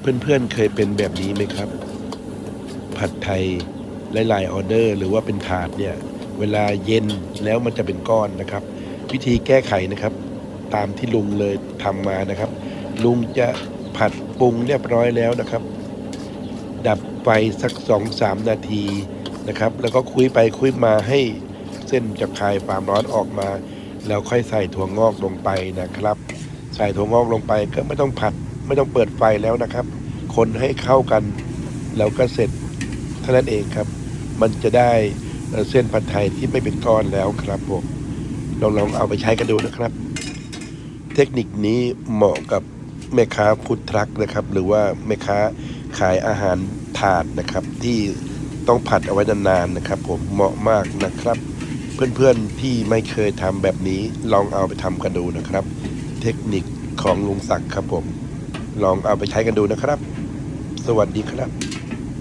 เพื่อนๆ เคยเป็นแบบนี้ไหมครับ ผัดไทยหลายๆออเดอร์ หรือว่าเป็นถาดเนี่ย เวลาเย็นแล้วมันจะเป็นก้อนนะครับ วิธีแก้ไขนะครับ ตามที่ลุงเลยทำมานะครับ ลุงจะผัดปรุงเรียบร้อยแล้วนะครับ ดับไฟสักสองสามนาทีนะครับ แล้วก็คุยไปคุยมาให้เส้นจะคลายความร้อนออกมา แล้วค่อยใส่ถั่วงอกลงไปนะครับ ใส่ถั่วงอกลงไปก็ไม่ต้องผัด ไม่ต้องเปิดไฟแล้วนะครับ คนให้เข้ากันแล้วก็เสร็จเท่านั้นเองครับ มันจะได้เส้นผัดไทยที่ไม่เป็นก้อนแล้วครับผมลองลองเอาไปใช้กันดูนะครับ เทคนิคนี้เหมาะกับแม่ค้าฟู้ดทรัคนะครับ หรือว่าแม่ค้าขายอาหารถาดนะครับ ที่ต้องผัดเอาไว้นานๆนะครับ ผมเหมาะมากนะครับ เพื่อนๆที่ไม่เคยทำแบบนี้ลองเอาไปทำกันดูนะครับ เทคนิคของลุงศักดิ์ครับผม ลองเอาไปใช้กันดูนะครับ สวัสดีครับ